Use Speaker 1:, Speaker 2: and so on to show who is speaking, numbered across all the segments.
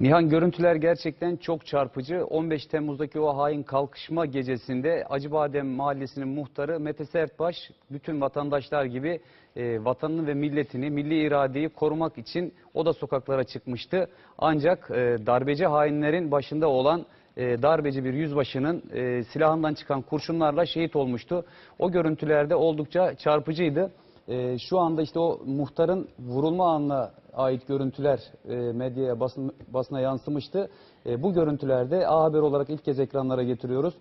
Speaker 1: Nihan görüntüler gerçekten çok çarpıcı. 15 Temmuz'daki o hain kalkışma gecesinde Acıbadem Mahallesi'nin muhtarı Mete Sertbaş bütün vatandaşlar gibi e, vatanını ve milletini, milli iradeyi korumak için o da sokaklara çıkmıştı. Ancak e, darbeci hainlerin başında olan e, darbeci bir yüzbaşının e, silahından çıkan kurşunlarla şehit olmuştu. O görüntülerde oldukça çarpıcıydı. E, şu anda işte o muhtarın vurulma anına ait görüntüler e, medyaya basın, basına yansımıştı. E, bu görüntülerde A Haber olarak ilk kez ekranlara getiriyoruz.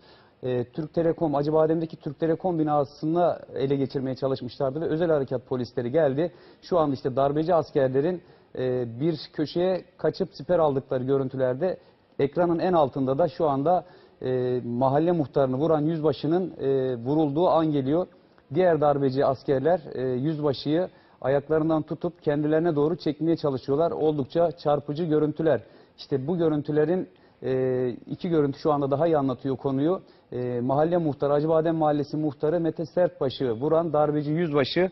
Speaker 1: E, Türk Telekom, Acıbadem'deki Türk Telekom binasını ele geçirmeye çalışmışlardı ve özel harekat polisleri geldi. Şu anda işte darbeci askerlerin e, bir köşeye kaçıp siper aldıkları görüntülerde ekranın en altında da şu anda e, mahalle muhtarını vuran yüzbaşının e, vurulduğu an geliyor. Diğer darbeci askerler e, yüzbaşıyı ayaklarından tutup kendilerine doğru çekmeye çalışıyorlar. Oldukça çarpıcı görüntüler. İşte bu görüntülerin e, iki görüntü şu anda daha iyi anlatıyor konuyu. E, mahalle muhtarı, Acıbadem Mahallesi muhtarı Mete Sertbaş'ı vuran darbeci yüzbaşı,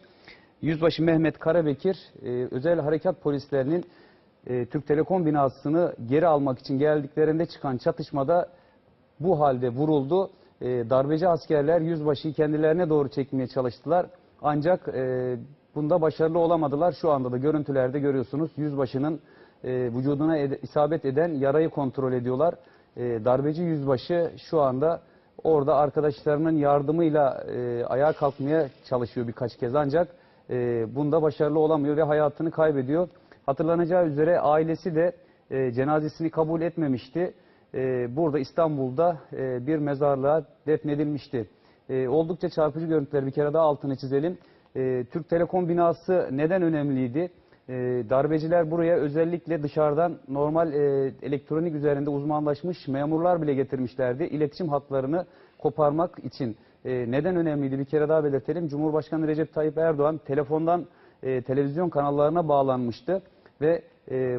Speaker 1: yüzbaşı Mehmet Karabekir, e, özel harekat polislerinin e, Türk Telekom binasını geri almak için geldiklerinde çıkan çatışmada bu halde vuruldu. E, darbeci askerler yüzbaşıyı kendilerine doğru çekmeye çalıştılar. Ancak e, bunda başarılı olamadılar. Şu anda da görüntülerde görüyorsunuz yüzbaşının e, vücuduna ed- isabet eden yarayı kontrol ediyorlar. E, darbeci yüzbaşı şu anda orada arkadaşlarının yardımıyla e, ayağa kalkmaya çalışıyor birkaç kez ancak e, bunda başarılı olamıyor ve hayatını kaybediyor. Hatırlanacağı üzere ailesi de e, cenazesini kabul etmemişti. E, burada İstanbul'da e, bir mezarlığa defnedilmişti. E, oldukça çarpıcı görüntüler bir kere daha altını çizelim. Türk Telekom binası neden önemliydi? Darbeciler buraya özellikle dışarıdan normal elektronik üzerinde uzmanlaşmış memurlar bile getirmişlerdi. İletişim hatlarını koparmak için. Neden önemliydi bir kere daha belirtelim. Cumhurbaşkanı Recep Tayyip Erdoğan telefondan televizyon kanallarına bağlanmıştı ve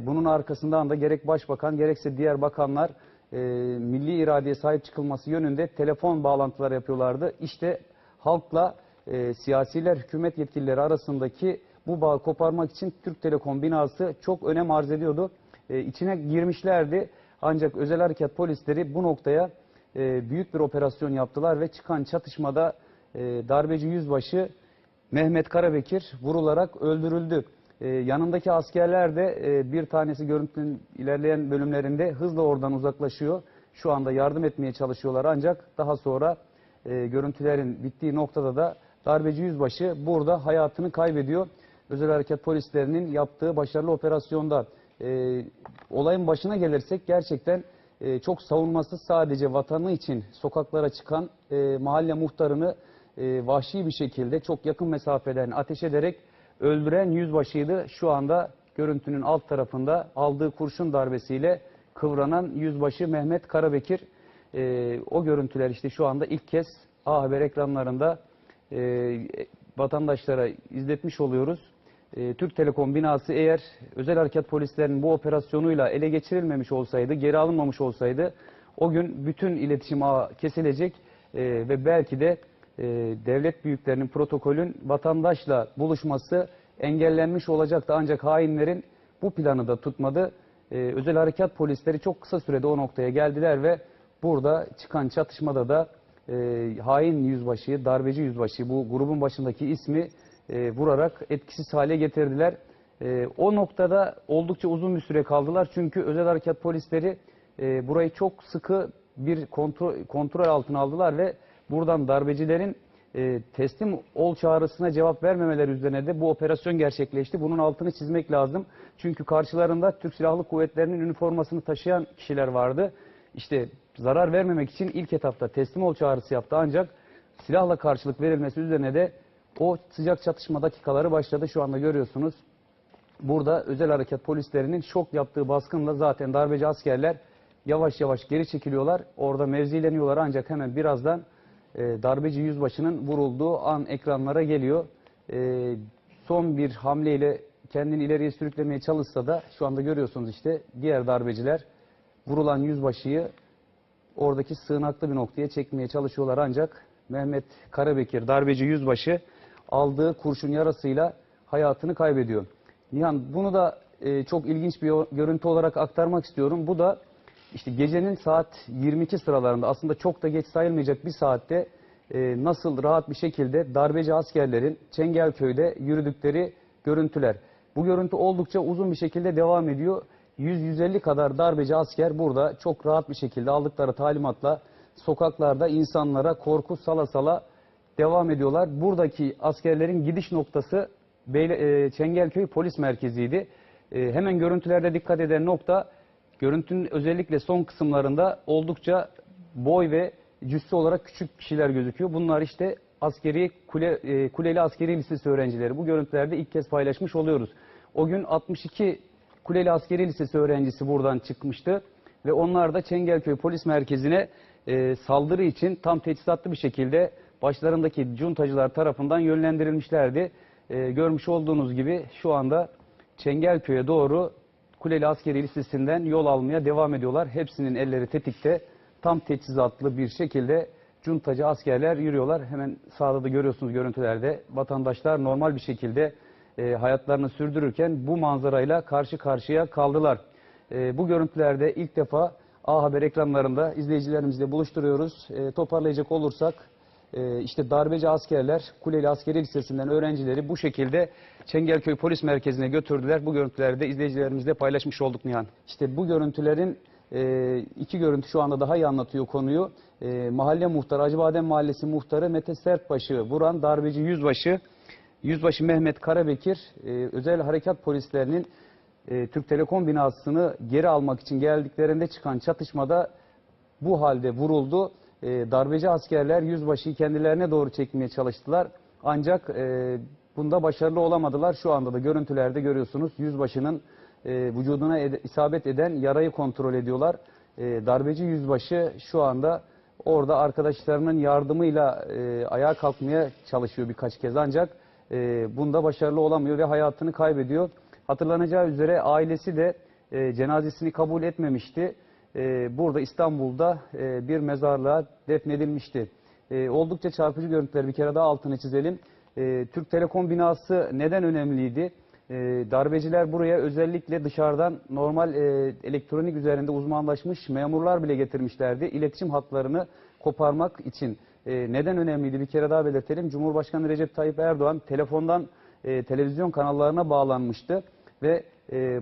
Speaker 1: bunun arkasından da gerek başbakan gerekse diğer bakanlar e, milli iradeye sahip çıkılması yönünde telefon bağlantıları yapıyorlardı. İşte halkla e, siyasiler, hükümet yetkilileri arasındaki bu bağı koparmak için Türk Telekom binası çok önem arz ediyordu. E, içine girmişlerdi ancak özel harekat polisleri bu noktaya e, büyük bir operasyon yaptılar ve çıkan çatışmada e, darbeci yüzbaşı Mehmet Karabekir vurularak öldürüldü. Ee, yanındaki askerler de e, bir tanesi görüntünün ilerleyen bölümlerinde hızla oradan uzaklaşıyor. Şu anda yardım etmeye çalışıyorlar ancak daha sonra e, görüntülerin bittiği noktada da darbeci yüzbaşı burada hayatını kaybediyor. Özel harekat polislerinin yaptığı başarılı operasyonda e, olayın başına gelirsek gerçekten e, çok savunmasız sadece vatanı için sokaklara çıkan e, mahalle muhtarını e, vahşi bir şekilde çok yakın mesafeden ateş ederek öldüren yüzbaşıydı. Şu anda görüntünün alt tarafında aldığı kurşun darbesiyle kıvranan yüzbaşı Mehmet Karabekir. E, o görüntüler işte şu anda ilk kez A Haber ekranlarında e, vatandaşlara izletmiş oluyoruz. E, Türk Telekom binası eğer özel harekat polislerinin bu operasyonuyla ele geçirilmemiş olsaydı, geri alınmamış olsaydı o gün bütün iletişim ağı kesilecek e, ve belki de e, devlet büyüklerinin protokolün vatandaşla buluşması engellenmiş olacaktı. Ancak hainlerin bu planı da tutmadı. E, özel harekat polisleri çok kısa sürede o noktaya geldiler ve burada çıkan çatışmada da e, hain yüzbaşıyı, darbeci yüzbaşıyı bu grubun başındaki ismi e, vurarak etkisiz hale getirdiler. E, o noktada oldukça uzun bir süre kaldılar çünkü özel harekat polisleri e, burayı çok sıkı bir kontrol, kontrol altına aldılar ve buradan darbecilerin e, teslim ol çağrısına cevap vermemeleri üzerine de bu operasyon gerçekleşti. Bunun altını çizmek lazım. Çünkü karşılarında Türk Silahlı Kuvvetleri'nin üniformasını taşıyan kişiler vardı. İşte zarar vermemek için ilk etapta teslim ol çağrısı yaptı ancak silahla karşılık verilmesi üzerine de o sıcak çatışma dakikaları başladı. Şu anda görüyorsunuz. Burada özel harekat polislerinin şok yaptığı baskınla zaten darbeci askerler yavaş yavaş geri çekiliyorlar. Orada mevzileniyorlar ancak hemen birazdan e, darbeci yüzbaşının vurulduğu an ekranlara geliyor. E, son bir hamleyle kendini ileriye sürüklemeye çalışsa da şu anda görüyorsunuz işte diğer darbeciler vurulan yüzbaşıyı oradaki sığınaklı bir noktaya çekmeye çalışıyorlar ancak Mehmet Karabekir darbeci yüzbaşı aldığı kurşun yarasıyla hayatını kaybediyor. Nihan bunu da e, çok ilginç bir görüntü olarak aktarmak istiyorum. Bu da işte gecenin saat 22 sıralarında aslında çok da geç sayılmayacak bir saatte e, nasıl rahat bir şekilde darbeci askerlerin Çengelköy'de yürüdükleri görüntüler. Bu görüntü oldukça uzun bir şekilde devam ediyor. 100-150 kadar darbeci asker burada çok rahat bir şekilde aldıkları talimatla sokaklarda insanlara korku sala sala devam ediyorlar. Buradaki askerlerin gidiş noktası e, Çengelköy Polis Merkezi'ydi. E, hemen görüntülerde dikkat eden nokta görüntünün özellikle son kısımlarında oldukça boy ve cüssü olarak küçük kişiler gözüküyor. Bunlar işte askeri kule, e, Kuleli Askeri Lisesi öğrencileri. Bu görüntülerde ilk kez paylaşmış oluyoruz. O gün 62 Kuleli Askeri Lisesi öğrencisi buradan çıkmıştı ve onlar da Çengelköy Polis Merkezi'ne e, saldırı için tam teçhizatlı bir şekilde başlarındaki cuntacılar tarafından yönlendirilmişlerdi. E, görmüş olduğunuz gibi şu anda Çengelköy'e doğru Kuleli Askeri Lisesi'nden yol almaya devam ediyorlar. Hepsinin elleri tetikte tam teçhizatlı bir şekilde cuntacı askerler yürüyorlar. Hemen sağda da görüyorsunuz görüntülerde vatandaşlar normal bir şekilde e, hayatlarını sürdürürken bu manzarayla karşı karşıya kaldılar. E, bu görüntülerde ilk defa A Haber ekranlarında izleyicilerimizle buluşturuyoruz. E, toparlayacak olursak e, işte darbeci askerler Kuleli Askeri Lisesi'nden öğrencileri bu şekilde Çengelköy Polis Merkezi'ne götürdüler. Bu görüntüleri de izleyicilerimizle paylaşmış olduk Nihan. İşte bu görüntülerin e, iki görüntü şu anda daha iyi anlatıyor konuyu. E, mahalle muhtarı, Acıbadem Mahallesi muhtarı Mete Sertbaş'ı vuran darbeci yüzbaşı, yüzbaşı Mehmet Karabekir, e, özel harekat polislerinin e, Türk Telekom binasını geri almak için geldiklerinde çıkan çatışmada bu halde vuruldu. E, darbeci askerler yüzbaşıyı kendilerine doğru çekmeye çalıştılar. Ancak e, bunda başarılı olamadılar. Şu anda da görüntülerde görüyorsunuz yüzbaşının e, vücuduna ed- isabet eden yarayı kontrol ediyorlar. E, darbeci yüzbaşı şu anda orada arkadaşlarının yardımıyla e, ayağa kalkmaya çalışıyor birkaç kez ancak e, bunda başarılı olamıyor ve hayatını kaybediyor. Hatırlanacağı üzere ailesi de e, cenazesini kabul etmemişti. E, burada İstanbul'da e, bir mezarlığa defnedilmişti. E, oldukça çarpıcı görüntüler bir kere daha altını çizelim. Türk Telekom binası neden önemliydi? Darbeciler buraya özellikle dışarıdan normal elektronik üzerinde uzmanlaşmış memurlar bile getirmişlerdi. İletişim hatlarını koparmak için. Neden önemliydi bir kere daha belirtelim. Cumhurbaşkanı Recep Tayyip Erdoğan telefondan televizyon kanallarına bağlanmıştı ve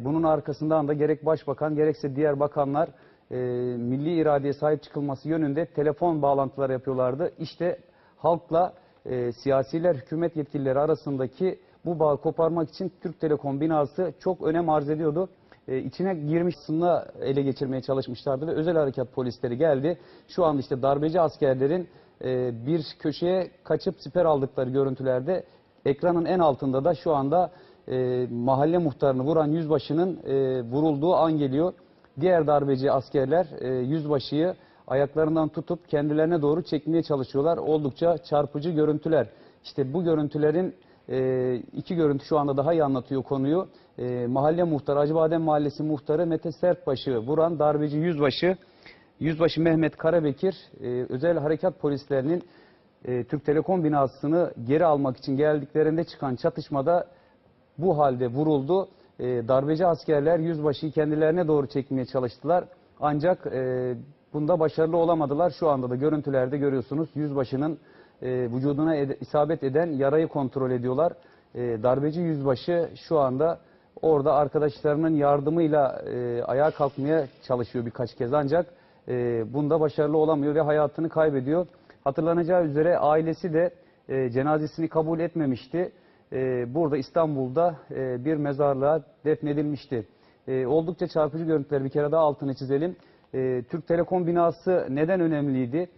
Speaker 1: bunun arkasından da gerek başbakan gerekse diğer bakanlar e, milli iradeye sahip çıkılması yönünde telefon bağlantıları yapıyorlardı. İşte halkla e, siyasiler, hükümet yetkilileri arasındaki bu bağı koparmak için Türk Telekom binası çok önem arz ediyordu. E, içine girmiş sınırla ele geçirmeye çalışmışlardı ve özel harekat polisleri geldi. Şu anda işte darbeci askerlerin e, bir köşeye kaçıp siper aldıkları görüntülerde ekranın en altında da şu anda e, mahalle muhtarını vuran yüzbaşının e, vurulduğu an geliyor. Diğer darbeci askerler e, yüzbaşıyı ayaklarından tutup kendilerine doğru çekmeye çalışıyorlar. Oldukça çarpıcı görüntüler. İşte bu görüntülerin e, iki görüntü şu anda daha iyi anlatıyor konuyu. E, mahalle muhtarı, Acıbadem Mahallesi muhtarı Mete Sertbaş'ı vuran darbeci yüzbaşı, yüzbaşı Mehmet Karabekir, e, özel harekat polislerinin e, Türk Telekom binasını geri almak için geldiklerinde çıkan çatışmada bu halde vuruldu. E, darbeci askerler yüzbaşıyı kendilerine doğru çekmeye çalıştılar. Ancak e, bunda başarılı olamadılar. Şu anda da görüntülerde görüyorsunuz yüzbaşının e, vücuduna ed- isabet eden yarayı kontrol ediyorlar. E, darbeci yüzbaşı şu anda orada arkadaşlarının yardımıyla e, ayağa kalkmaya çalışıyor birkaç kez ancak e, bunda başarılı olamıyor ve hayatını kaybediyor. Hatırlanacağı üzere ailesi de e, cenazesini kabul etmemişti. E, burada İstanbul'da e, bir mezarlığa defnedilmişti. E, oldukça çarpıcı görüntüler bir kere daha altını çizelim. Türk Telekom binası neden önemliydi?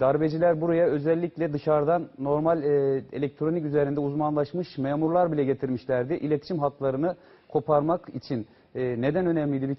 Speaker 1: Darbeciler buraya özellikle dışarıdan normal elektronik üzerinde uzmanlaşmış memurlar bile getirmişlerdi. İletişim hatlarını koparmak için. Neden önemliydi?